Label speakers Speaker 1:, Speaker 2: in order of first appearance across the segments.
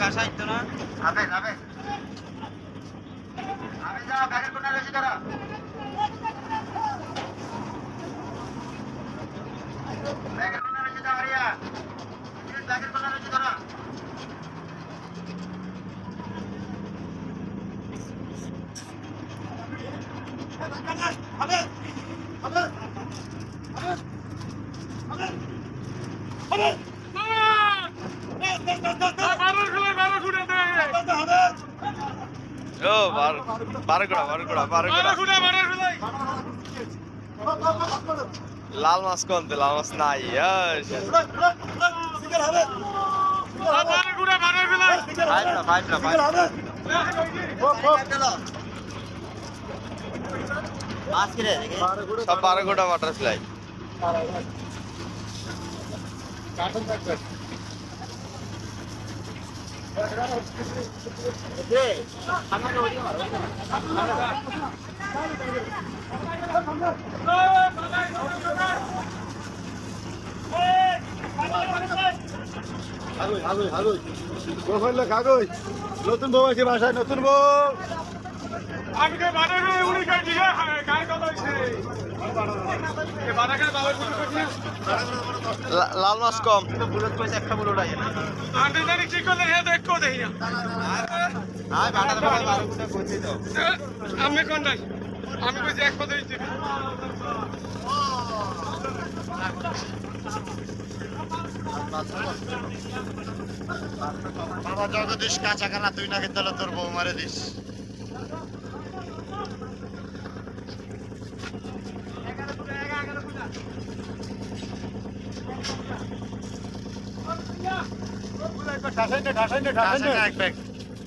Speaker 1: বাসায় তো রয়েছে তারা। ব্যাগের কোনা রয়েছে যা আরিয়া। ব্যাগের কোনা রয়েছে
Speaker 2: তারা। লাল মাছ কোনতে লাল মাছ নাই না না সব বারোগোটা বাটার সেলাই
Speaker 3: কাগজ নতুন বউ আছে বাসায় নতুন বউ।
Speaker 4: आमके बारे में उड़ी একটা বুলেট আছে না ঠিক করে হে দেখো দেই আয় বাটা তো বাটা তো আমি কোন নাই? আমি কইছি এক পদই দিছি
Speaker 3: বাবা জগদীশ কাঁচা কানা তুই না তাহলে তোর বউ মারে দিস।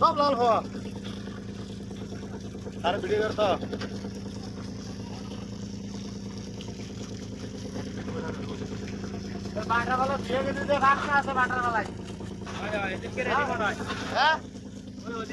Speaker 3: সব লাল হওয়া। আর ভিডিও করতো বাটার ভালো দিয়ে গেছে যে ভাগটা আছে বাটার ভালাই হ্যাঁ ওই